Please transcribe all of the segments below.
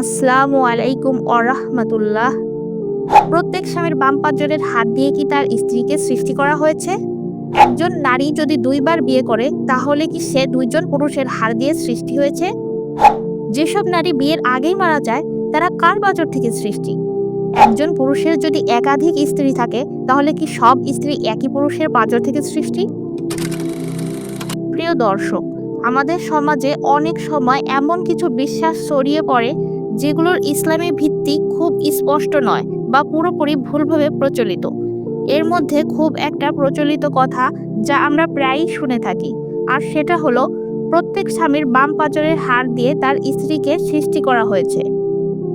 আসসালামু আলাইকুম আরহামাতুল্লাহ প্রত্যেক স্বামীর বাম পাঁজরের হাত দিয়ে কি তার স্ত্রীকে সৃষ্টি করা হয়েছে? একজন নারী যদি দুইবার বিয়ে করে, তাহলে কি সে দুইজন পুরুষের হাত দিয়ে সৃষ্টি হয়েছে? যেসব নারী বিয়ের আগেই মারা যায়, তারা কার পাঁজর থেকে সৃষ্টি? একজন পুরুষের যদি একাধিক স্ত্রী থাকে, তাহলে কি সব স্ত্রী একই পুরুষের পাঁজর থেকে সৃষ্টি? প্রিয় দর্শক, আমাদের সমাজে অনেক সময় এমন কিছু বিশ্বাস ছড়িয়ে পড়ে যেগুলোর ইসলামী ভিত্তি খুব স্পষ্ট নয় বা পুরোপুরি ভুলভাবে প্রচলিত। এর মধ্যে খুব একটা প্রচলিত কথা যা আমরা প্রায়ই শুনে থাকি, আর সেটা হলো প্রত্যেক স্বামীর বাম পাঁজরের হাড় দিয়ে তার স্ত্রীকে সৃষ্টি করা হয়েছে।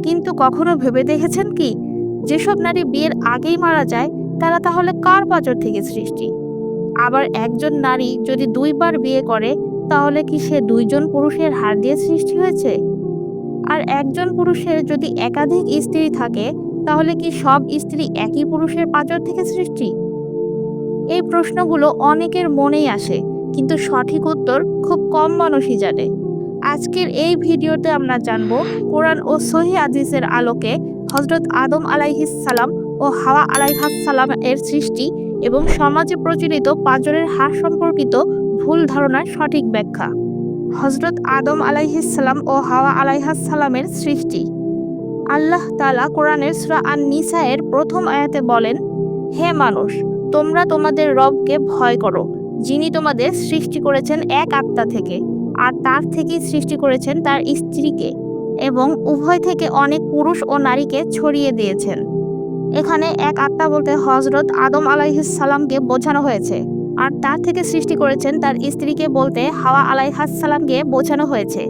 কিন্তু কখনো ভেবে দেখেছেন কি? যেসব নারী বিয়ের আগেই মারা যায়, তারা তাহলে কার পাঁজর থেকে সৃষ্টি? আবার একজন নারী যদি দুইবার বিয়ে করে, তাহলে কি সে দুইজন পুরুষের হাড় দিয়ে সৃষ্টি হয়েছে? আর একজন পুরুষের যদি একাধিক স্ত্রী থাকে, তাহলে কি সব স্ত্রী একই পুরুষের পাঁজর থেকে সৃষ্টি? এই প্রশ্নগুলো অনেকের মনেই আসে, কিন্তু সঠিক উত্তর খুব কম মানুষই জানে। আজকের এই ভিডিওতে আমরা জানব কোরআন ও সহি আদিসের আলোকে হজরত আদম আলাইহিসালাম ও হাওয়া আলাইহাসালাম এর সৃষ্টি এবং সমাজে প্রচলিত পাঁজরের হার সম্পর্কিত ভুল ধারণার সঠিক ব্যাখ্যা। হজরত আদম আলাইহিসাল্লাম ও হাওয়া আলাইহাসাল্লামের সৃষ্টি। আল্লাহ তালা কোরআনের সুরা আন নিসায়ের প্রথম আয়াতে বলেন, হে মানুষ, তোমরা তোমাদের রবকে ভয় করো, যিনি তোমাদের সৃষ্টি করেছেন এক আত্মা থেকে, আর তার থেকেই সৃষ্টি করেছেন তার স্ত্রীকে, এবং উভয় থেকে অনেক পুরুষ ও নারীকে ছড়িয়ে দিয়েছেন। এখানে এক আত্মা বলতে হজরত আদম আলাইহিসাল্লামকে বোঝানো হয়েছে। আর তার থেকে সৃষ্টি করেছেন তার স্ত্রীকে বলতে হাওয়া আলাইহাসালামকে বোঝানো হয়েছে।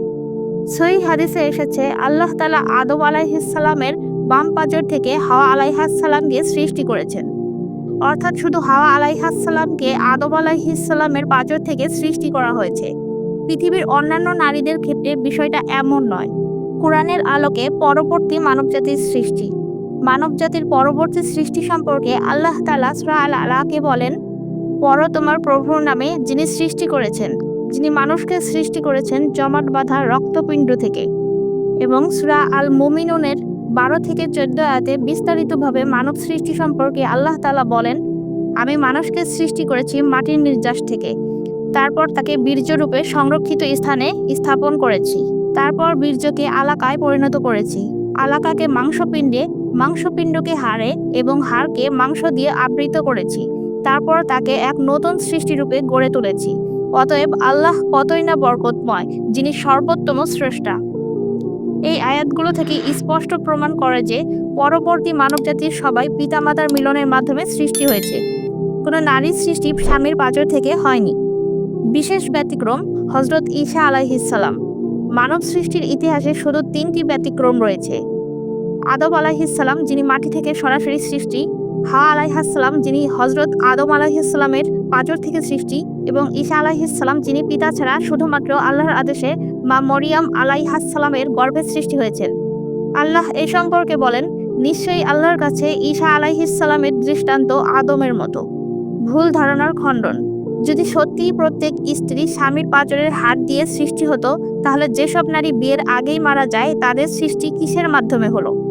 সই হাদিসে এসেছে, আল্লাহ তালা আদম আলাইহিসালামের বাম পাজর থেকে হাওয়া আলাইহাসালামকে সৃষ্টি করেছেন। অর্থাৎ শুধু হাওয়া আলাইহাসালামকে আদম আলাইহিসালামের পাজর থেকে সৃষ্টি করা হয়েছে। পৃথিবীর অন্যান্য নারীদের ক্ষেত্রে বিষয়টা এমন নয়। কোরআনের আলোকে পরবর্তী মানবজাতির সৃষ্টি। মানবজাতির পরবর্তী সৃষ্টি সম্পর্কে আল্লাহ তালা সুরা আল আলাকে বলেন পর তোমার প্রভুর নামে যিনি সৃষ্টি করেছেন, যিনি মানুষকে সৃষ্টি করেছেন জমাট বাঁধা রক্তপিণ্ড থেকে। এবং সুরা আল মুমিনুনের বারো থেকে চোদ্দ আয়াতে বিস্তারিতভাবে মানব সৃষ্টি সম্পর্কে আল্লাহ তালা বলেন, আমি মানুষকে সৃষ্টি করেছি মাটির নির্যাস থেকে। তারপর তাকে বীর্যরূপে সংরক্ষিত স্থানে স্থাপন করেছি। তারপর বীর্যকে আলাকায় পরিণত করেছি। আলাকাকে মাংসপিণ্ডে, মাংসপিণ্ডকে হাড়ে এবং হাড়কে মাংস দিয়ে আবৃত করেছি। তারপর তাকে এক নতুন সৃষ্টিরূপে গড়ে তুলেছি। অতএব আল্লাহ কতই না বরকতময়, যিনি সর্বোত্তম স্রষ্টা। এই আয়াতগুলো থেকে স্পষ্ট প্রমাণ করে যে পরবর্তী মানবজাতির সবাই পিতামাতার মিলনের মাধ্যমে সৃষ্টি হয়েছে। কোনো নারীর সৃষ্টি স্বামীর পাচর থেকে হয়নি। বিশেষ ব্যতিক্রম হজরত ঈশা আলাইহিসাল্লাম মানব সৃষ্টির ইতিহাসে শুধু তিনটি ব্যতিক্রম রয়েছে। আদম আলাইহিসাল্লাম যিনি মাটি থেকে সরাসরি সৃষ্টি হাওয়া আলাইহাসাল্লাম যিনি হজরত আদম আলাইহিসাল্লামের পাঁজর থেকে সৃষ্টি এবং ঈশা আলাইহিসাল্লাম যিনি পিতা ছাড়া শুধুমাত্র আল্লাহর আদেশে মা মরিয়াম আলাইহাসাল্লামের গর্ভে সৃষ্টি হয়েছেন। আল্লাহ এ সম্পর্কে বলেন, নিশ্চয়ই আল্লাহর কাছে ঈশা আলাইহিসাল্লামের দৃষ্টান্ত আদমের মতো। ভুল ধারণার খণ্ডন, যদি সত্যিই প্রত্যেক স্ত্রী স্বামীর পাঁজরের হাত দিয়ে সৃষ্টি হতো, তাহলে যেসব নারী বিয়ের আগেই মারা যায়, তাদের সৃষ্টি কিসের মাধ্যমে হলো?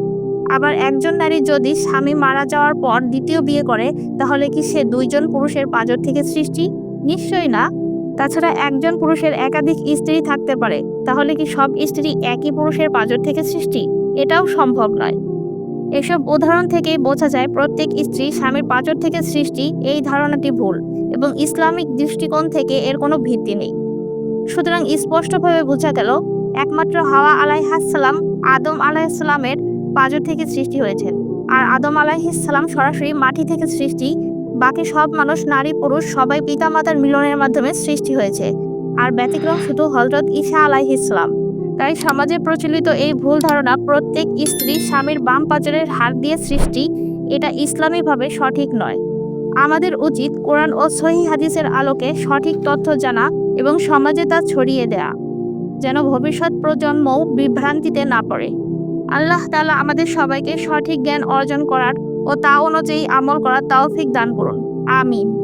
আবার একজন নারী যদি স্বামী মারা যাওয়ার পর দ্বিতীয় বিয়ে করে, তাহলে কি সে দুইজন পুরুষের পাঁজর থেকে সৃষ্টি? নিশ্চয়ই না। তাছাড়া একজন পুরুষের একাধিক স্ত্রী থাকতে পারে, তাহলে কি সব স্ত্রী একই পুরুষের পাঁজর থেকে সৃষ্টি? এটাও সম্ভব নয়। এসব উদাহরণ থেকেই বোঝা যায় প্রত্যেক স্ত্রী স্বামীর পাঁজর থেকে সৃষ্টি, এই ধারণাটি ভুল এবং ইসলামিক দৃষ্টিকোণ থেকে এর কোনো ভিত্তি নেই। সুতরাং স্পষ্টভাবে বোঝা গেল, একমাত্র হাওয়া আলাইহাসাল্লাম আদম আলাইসাল্লামের পাঁজর থেকে সৃষ্টি হয়েছেন আর আদম আলাইহিসাল্লাম সরাসরি মাটি থেকে সৃষ্টি, বাকি সব মানুষ নারী, পুরুষ, সবাই পিতামাতার মিলনের মাধ্যমে সৃষ্টি হয়েছে। আর ব্যতিক্রম শুধু হজরত ঈশা আলাইহিসাল্লাম তাই সমাজে প্রচলিত এই ভুল ধারণা প্রত্যেক স্ত্রী স্বামীর বাম পাঁজরের হাত দিয়ে সৃষ্টি, এটা ইসলামীভাবে সঠিক নয়। আমাদের উচিত কোরআন ও সহি হাদিসের আলোকে সঠিক তথ্য জানা এবং সমাজে তা ছড়িয়ে দেয়া, যেন ভবিষ্যৎ প্রজন্মও বিভ্রান্তিতে না পড়ে। আল্লাহ তালা আমাদের সবাইকে সঠিক জ্ঞান অর্জন করার ও তা অনুযায়ী আমল করার তৌফিক দান করুন। আমিন।